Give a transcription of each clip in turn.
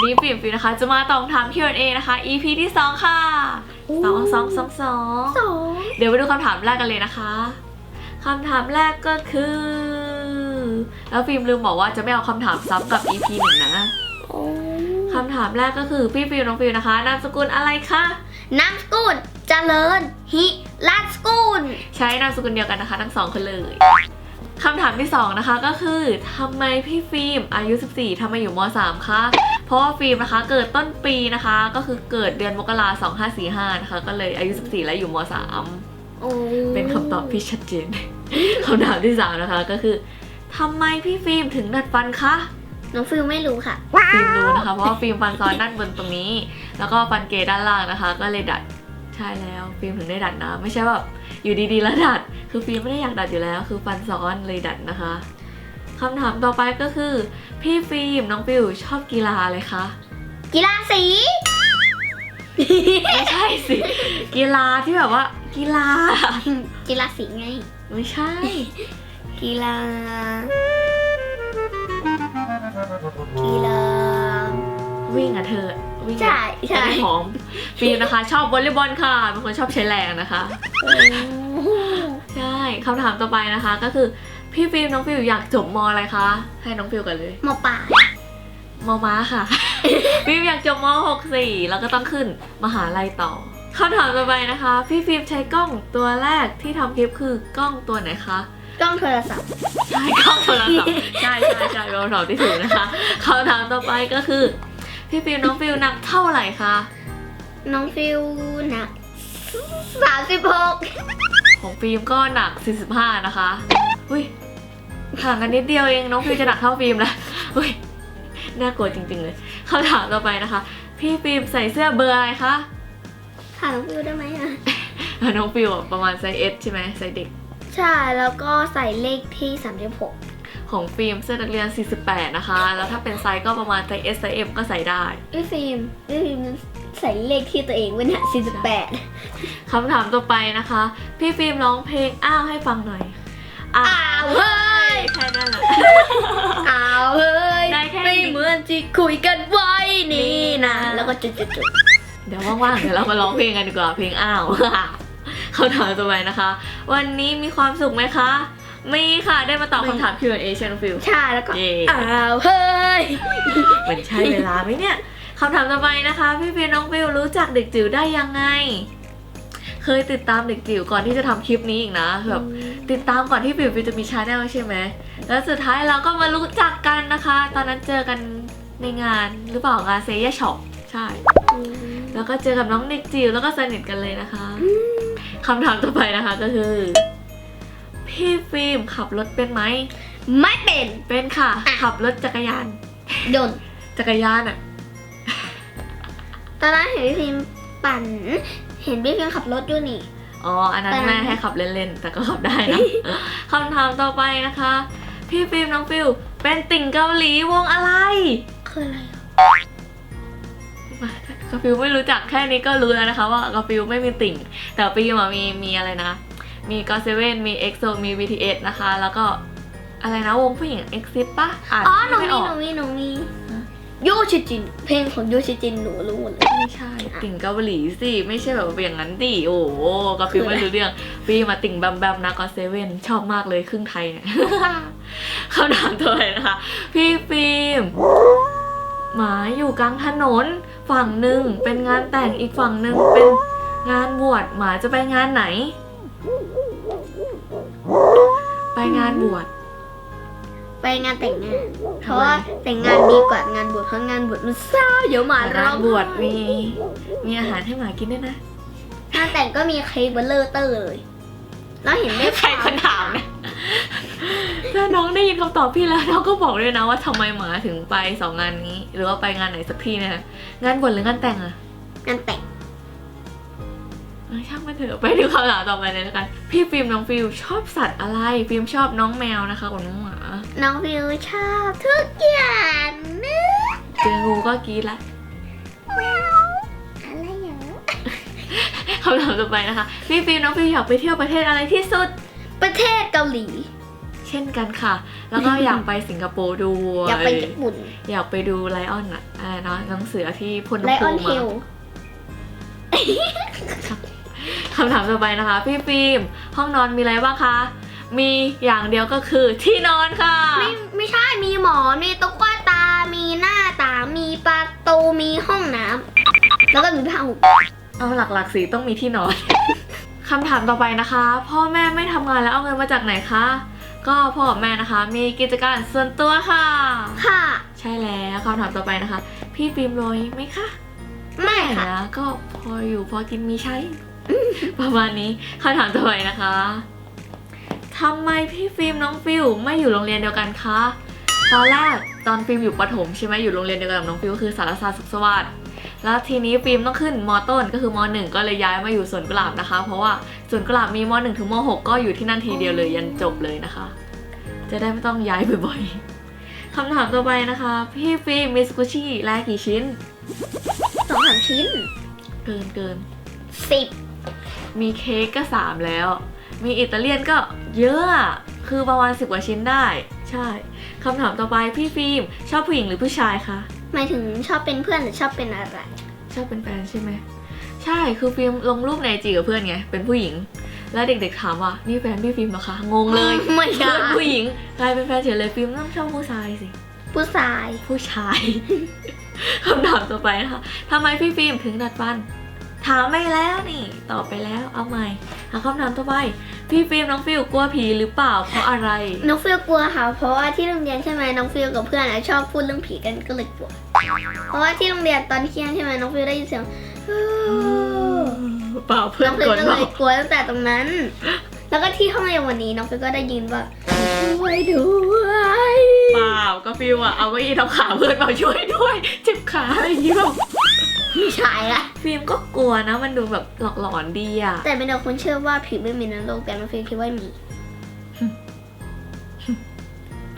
วันนี้ปิ่มฟิวนะคะ จะมาตอบคำถาม Q&A นะคะ EP ที่2ค่ะสองสองสองสองสองเดี๋ยวไปดูคำถามแรกกันเลยนะคะคำถามแรกก็คือ แล้วฟิล์มลืมบอกว่าจะไม่เอาคำถามซ้ำกับ EP หนึ่งนะคำถามแรกก็คือพี่ฟิวน้องฟิวนะคะ นามสกุลอะไรคะนามสกุลเจริญฮิราชสกุล ใช้นามสกุลเดียวกันนะคะ ทั้งสองคนเลยคำถามที่สองนะคะก็คือทำไมพี่ฟิล์มอายุ 14ทำไมอยู่ม .3 คะ เพราะว่าฟิล์มนะคะ เกิดต้นปีนะคะ ก็คือเกิดเดือนมกราคม2545นะคะ ก็เลยอายุ14แล้วอยู่ม .3 โอ้เป็นคำตอบที่ชัดเจนคำถามที่สามนะคะก็คือทำไมพี่ฟิล์มถึงดัดฟันคะน้องฟิลไม่รู้ค่ะ ฟิล์มรู้นะคะ เพราะว่าฟิล์มฟันซ้อนด้านบนตรงนี้ แล้วก็ฟันเกยด้านล่างนะคะ ก็เลยดัด ใช่แล้วฟิล์มถึงได้ดัดนะ ไม่ใช่แบบอยู่ดีๆแล้วดัด คือฟิล์มไม่ได้อยากดัดอยู่แล้ว คือฟันซ้อนเลยดัดนะคะ คำถามต่อไปก็คือ พี่ฟิล์มน้องฟิลชอบกีฬาอะไรคะ กีฬาสี ไม่ใช่สิ กีฬาที่แบบว่า กีฬา กีฬาสีไง ไม่ใช่ กีฬา กีฬา วิ่งอะเธอ วิ่งอะใช่ใช่จะได้หอมฟิล์มนะคะ ชอบวอลเลย์บอลค่ะเป็นคนชอบใช้แรงนะคะ ใช่คำถามต่อไปนะคะก็คือ พี่ฟิล์มน้องฟิลอยากจบมอะไรคะ ให้น้องฟิลกันเลยหมอป่ามม้าค่ะ ฟิล์มอยากจบม6สี่แล้วก็ต้องขึ้นมหาลัยต่อคำถามต่อไปนะคะ พี่ฟิล์มใช้กล้องตัวแรกที่ทำคลิปคือกล้องตัวไหนคะ กล้องโทรศัพท์ ใช่กล้องโทรศัพท์ใช่ใช่ใช่เราตอบที่ถูกนะคะคำถามต่อไปก็คือ พี่ฟิล์มน้องฟิลหนักเท่าไหร่คะน้องฟิลหนักสามสิบหกของฟิล์มก็หนัก 45 นะคะ อุ้ยห่างกันนิดเดียวเองน้องฟิล์มจะหนักเท่าฟิล์มแล้วอุ้ยน่ากลัวจริง ๆ เลยคำถามต่อไปนะคะ พี่ฟิล์มใส่เสื้อเบอร์อะไรคะถามน้องฟิลได้ไหมอะ น้องฟิล์มอะประมาณไซส์ S ใช่ไหมไซส์เด็ก ใช่แล้วก็ใส่เลขที่สามสิบหกของฟิล์มเสื้อนักเรียน 48 นะคะ แล้วถ้าเป็นไซส์ก็ประมาณไซส์ S ไซส์ M ก็ใส่ได้ พี่ฟิล์มพี่ฟิล์มใส่เลขที่ตัวเองไว้เนี่ยสี่สิบแปดคำถามต่อไปนะคะ พี่ฟิล์มร้องเพลงอ้าวให้ฟังหน่อยอ้า ที่คุยกันไว้นี่นะ แล้วก็จุดจุดจุดเดี๋ยวว่างๆเดี๋ยวเรามาร้องเพลงกันดีกว่าเพลงอ้าวคำถามต่อไปนะคะ วันนี้มีความสุขไหมคะมีค่ะได้มาตอบคำถาม Q&A ใช่น้องฟิลใช่แล้วก็เย่อ้าวเฮ้ยมันใช่เวลาไหมเนี่ยคำถามต่อไปนะคะ พี่ฟิลน้องฟิลรู้จักเด็กจิ๋วได้ยังไง เคยติดตามเด็กจิ๋วก่อนที่จะทำคลิปนี้อีกนะแบบติดตามก่อนที่ฟิลฟิลจะมีชาแนลใช่ไหมแล้วสุดท้ายเราก็มารู้จักกันนะคะ ตอนนั้นเจอกัน ในงานหรือเปล่างานเซย่าช็อปใช่ แล้วก็เจอกับน้องเด็กจิ๋วแล้วก็สนิทกันเลยนะคะคำถามต่อไปนะคะก็คือ พี่ฟิล์มขับรถเป็นไหมไม่เป็นเป็นค่ะอะขับรถจักรยานโดนจักรยานอะตอนนั้นเห็นพี่ฟิล์มปั่น เห็นพี่ฟิล์มขับรถด้วยนี่ อ๋อ อันนั้นแต่นั้นแม่ให้ขับเล่นๆ แต่ก็ขับได้นะคำถามต่อไปนะคะ พี่ฟิล์มน้องฟิลเป็นติ่งเกาหลีวงอะไร คืออะไรอะกาฟิลไม่รู้จักแค่นี้ก็รู้แล้วนะคะว่ากาฟิลไม่มีติ่ง แต่ฟิลอะมีมีอะไรนะ มีก็เซเว่นมีเอ็กโซมี BTS นะคะ แล้วก็อะไรนะวงผู้หญิง EXIT ปะอ่านอ๋อหนูไม่มีอหอกนูมีหนูมีฮะโยชิจิน เพลงของโยชิจินหนูรู้หมดเลยไม่ใช่ ติ่งเกาหลีสิไม่ใช่แบบว่าอย่างนั้นดิโอ้โหกาฟิลไม่รู้เรื่องฟิลมาติ่งแบมแบมนะก็เซเว่นชอบมากเลยครึ่งไทยเนี่ย คำถามตัวเลยนะคะ พี่ฟิล์ม หมาอยู่กลางถนน ฝั่งหนึ่งเป็นงานแต่งอีกฝั่งหนึ่งเป็นงานบวชหมาจะไปงานไหน ไปงานบวชไปงานแต่งงาน เพทำไมราะว่าแต่งงานดีกว่างานบวชเพราะงานบวชมันเศร้าเดี๋ยวหมาแต่ร้งาอนงบวชมี มีอาหารให้หมากินด้วยนะงานแต่งก็มีเค้กเบลเลอร์เตอร์เลย แล้วเห็นได้ใครคนถามเนี่ย ถ้าน้องได้ยินคำตอบพี่แล้วน้องก็บอกด้วยนะว่าทำไมหมาถึงไปสองงานนี้ หรือว่าไปงานไหนสักที่นะงานบวชหรืองานแต่งอะงานแต่งเอ้ยช่างมันเถอะไปดูคำถามต่อไปเลยแล้วกันพี่ฟิล์มน้องฟิลชอบสัตว์อะไร ฟิล์มชอบน้องแมวนะคะกับน้องหมาน้องฟิวชอบทุกอย่างนะเจองูก็กรีดละอะไรอย่างคำถามต่อไปนะคะ พี่ฟิล์มน้องฟิลอยากไปเที่ยวประเทศอะไรที่สุด ประเทศเกาหลีใเช่นกันค่ะ แล้วก็อยากไปสิงคโปร์ด้วยอยากไปญี่ปุ่น อยากไปดูไลออนอะอะไรนะหนังเสือที่พ่นไลน้ำอปูอนเฮมาลคำถามต่อไปนะคะ พี่ฟิล์มห้องนอนมีอะไรบ้างคะ มีอย่างเดียวก็คือที่นอนค่ะ ไม่ไม่ใช่มีหมอนมีตุ๊กตา มีหน้าต่างมีประตูมีห้องน้ำแล้วก็มีผ้าห่มเอาหลักๆสีต้องมีที่นอนคำถามต่อไปนะคะ พ่อแม่ไม่ทำงานแล้วเอาเงินมาจากไหนคะ ก็พ่อกับแม่นะคะ มีกิจการส่วนตัวค่ะ ค่ะ ใช่แล้วคำถามต่อไปนะคะ พี่ฟิล์มรวยไหมคะไม่ค่ะนะก็พออยู่พอกินมีใช้ ประมาณนี้คำถามต่อไปนะคะทำไมพี่ฟิล์มน้องฟิลไม่อยู่โรงเรียนเดียวกันคะตอนแรกตอนฟิล์มอยู่ประถมใช่ไหมอยู่โรงเรียนเดียวกันกับน้องฟิลก็คือสารศาสตร์สุขสวัสดิ์ แล้วทีนี้ฟิล์มต้องขึ้นมต้นก็คือมหนึ่งก็เลยย้ายมาอยู่สวนกุหลาบนะคะ เพราะว่าสวนกุหลาบมีมหนึ่งถึงมหกก็อยู่ที่นั่นทีเดียวเลยยันจบเลยนะคะ จะได้ไม่ต้องย้ายบ่อยๆคำถามต่อไปนะคะ พี่ฟิล์มมีสกุชี่แลกกี่ชิ้นสองสามชิ้น เกินเกินสิบมีเค้กก็สามแล้ว มีอิตาเลียนก็เยอะอะคือประมาณสิบกว่าชิ้นได้ ใช่คำถามต่อไปพี่ฟิล์มชอบผู้หญิงหรือผู้ชายคะ หมายถึงชอบเป็นเพื่อนหรือชอบเป็นอะไร ชอบเป็นแฟนใช่ไหมใช่คือฟิล์มลงรูปในจีกับเพื่อนไงเป็นผู้หญิง แล้วเด็กๆถามว่านี่แฟนพี่ฟิล์มเหรอคะงงเลยไม่เพื่ได้อนผู้หญิงกลายเป็นแฟนเฉยเลยฟิล์มต้องชอบผู้ชายสิ ผู้ชาย ผู้ชาย คำถามต่อไปนะคะทำไมพี่ฟิล์มถึงดัดฟัน ถามไปแล้วนี่ ตอบไปแล้ว เอาใหม่ หาคำถามต่อไป พี่ฟิล์มน้องฟิลกลัวผีหรือเปล่าเพราะอะไร น้องฟิลกลัวค่ะ เพราะว่าที่โรงเรียนใช่ไหมน้องฟิลกับเพื่อนอะชอบพูดเรื่องผีกันก็เลยกลัว เพราะว่าที่โรงเรียนตอนเที่ยงใช่ไหมน้องฟิลได้ยินเสียงเปล่าเพื่อน้อนงฟิลกดก็บเลอยกกลัวตั้งแต่ตรงนั้น แล้วก็ที่ห้องเรียนวันนี้น้องฟิลก็ได้ยินว่าช่วยด้วยเปล่าก็ฟิลอะเอาเก้าอี้ทับขาเพื่อนมาช่วยด้วย เจ็บขาอะไรอย่างงี้แบบ พี่ชายละฟิล์มก็กลัวนะ มันดูแบบหลอกหลอนดีอะแต่เป็นคนเชื่อว่าผีไม่มีในโลกแต่น้องฟิลคิดว่ามี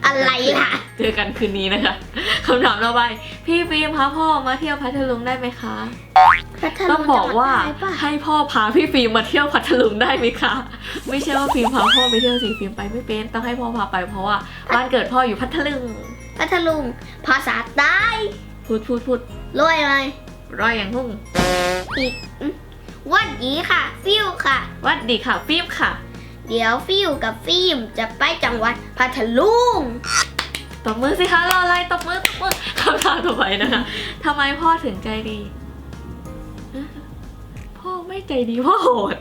อะไรล่ะ เจอกันคืนนี้นะคะคำถามต่อไปพี่ฟิล์มพาพ่อมาเที่ยวพัทลุงได้ไหมคะ พัทลุต้องบอกว่าจังหดอะไรปะให้พ่อพาพี่ฟิล์มมาเที่ยวพัทลุงได้ไหมคะ ไม่ใช่ว่าฟิล์มพาพ่อไปเที่ยวสิฟิล์มไปไม่เป็นต้องให้พ่อพาไปเพราะว่าบ้านเกิดพ่ออยู่พัทลุงพัทลุงภาษาใต้พูดพูดพูดรวยไหม ร้อยอย่างหุ่งอีกอืมวันนี้ค่ะ ฟิวค่ะ วัดดีค่ะฟิล์มค่ะ เดี๋ยวฟิวกับฟิล์มจะไปจังหวัดพัทลุงตบมือสิคะรออะไรตบมือตบมือคำถามต่อไปนะคะทำไมพ่อถึงใจดี พ่อไม่ใจดีพ่อโหด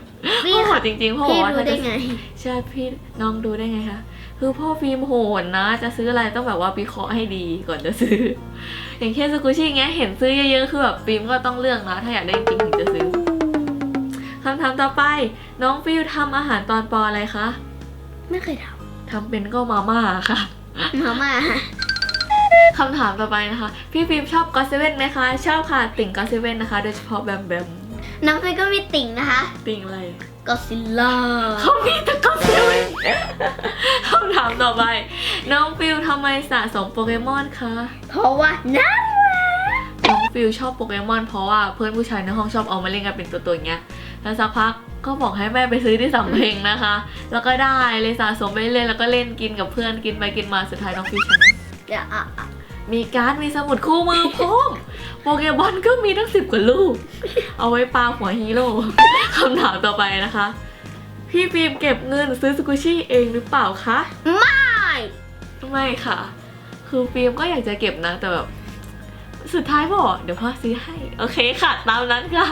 นี่พ่อโหค่ะดจริงๆพ่อบอพี่กว่ารู้ถ้าได้จะไงใช่พี่น้องดูได้ไงคะ คือพ่อฟิล์มโหดนะ จะซื้ออะไรต้องแบบว่าวิเคราะห์ให้ดีก่อนจะซื้อ อย่างเช่นสกูชี่เงี้ยเห็นซื้อเยอะๆ คือแบบฟิล์มก็ต้องเลือกนะ ถ้าอยากได้จริงๆถึงจะซื้อคำถามต่อไป น้องฟิลทำอาหารตอนปออะไรคะ ไม่เคยททำเป็นก็มาม่าค่ะำมาม่าคำถามต่อไปนะคะ พี่ฟิล์มชอบก็เซเว่นไหมคะ ชอบค่ะติ่งก็เซเว่นนะคะ โดยเฉพาะแบมแบมน้องฟิวก็มีติ่งนะคะ ติ่งอะไร ก็ซิลล่าเขามีแต่ก็เซเว่นคำถามต่อไป น้องฟิลทำไมสะสมโปเกมอนคะเพราะว่าน้าน้องฟิลชอบโปเกมอนเพราะว่าเพื่อนผู้ชายในห้องชอบเอามาเล่นกันเป็นตัวๆอย่างเงี้ยแล้วสักพักก็บอกให้แม่ไปซื้อที่สำเพ็งนะคะ แล้วก็ได้เลยสะสมไปเรื่อยๆแล้วก็เล่นกินกับเพื่อนกินไปกินมาสุดท้ายน้องฟิลชนะ เดี๋ยวอะอะ มีการ์ดมีสมุดคู่มือพร้อมโปเกมอนก็มีตั้งสิบกว่าลูก เอาไว้ปาหัวฮีโร่คำถามต่อไปนะคะ พี่ฟิล์มเก็บเงินซื้อสกุชี่เองหรือเปล่าคะไม่ไม่ค่ะ คือฟิล์มก็อยากจะเก็บนะ แต่แบบสุดท้ายบอกเดี๋ยวพ่อซื้อให้ โอเคค่ะ ตามนั้นค่ะ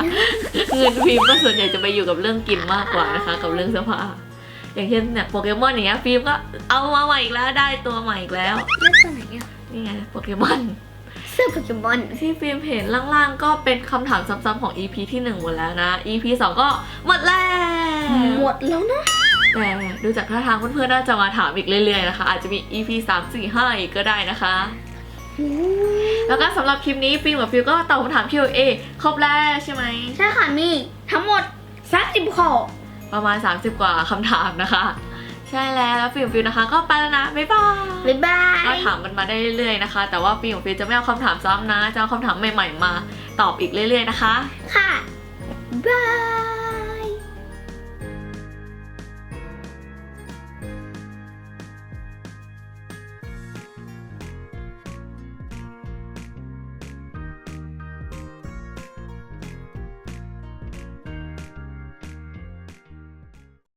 เงินฟิล์มก็ส่วนใหญ่จะไปอยู่กับเรื่องกินมากกว่านะคะ กับเรื่องเสื้อผ้าอย่างเช่นเนี่ยโปเกมอนอย่างเงี้ยฟิล์มก็เอามาใหม่อีกแล้วได้ตัวใหม่อีกแล้วแล้วตัวไหนอะ นี่ไงโปเกมอนเสื้อโปเกมอนที่ฟิล์มเห็นล่างๆ ก็เป็นคำถามซ้ำๆของ EP ที่1หมดแล้วนะ EP 2 ก็หมดแล้ว หมดแล้วนะ แต่ดูจากท่าทางเพื่อนๆน่าจะมาถามอีกเรื่อยๆนะคะ อาจจะมี EP 3 4 5อีกก็ได้นะคะ แล้วก็สำหรับคลิปนี้ฟิล์มกับฟิลก็ตอบคำถาม Q&A ครบแล้วใช่ไหม ใช่ค่ะมีทั้งหมดสักสิบข้อประมาณ 30 กว่าคำถามนะคะ ใช่แล้วแล้วฟิล์มฟิลนะคะ ก็ไปแล้วนะบ๊ายบายบ๊ายบายก็ถามกันมาได้เรื่อยๆนะคะ แต่ว่าฟิล์มกับฟิลจะไม่เอาคำถามซ้ำนะจะเอาคำถามใหม่ๆมาตอบอีกเรื่อยๆนะคะ ค่ะบาย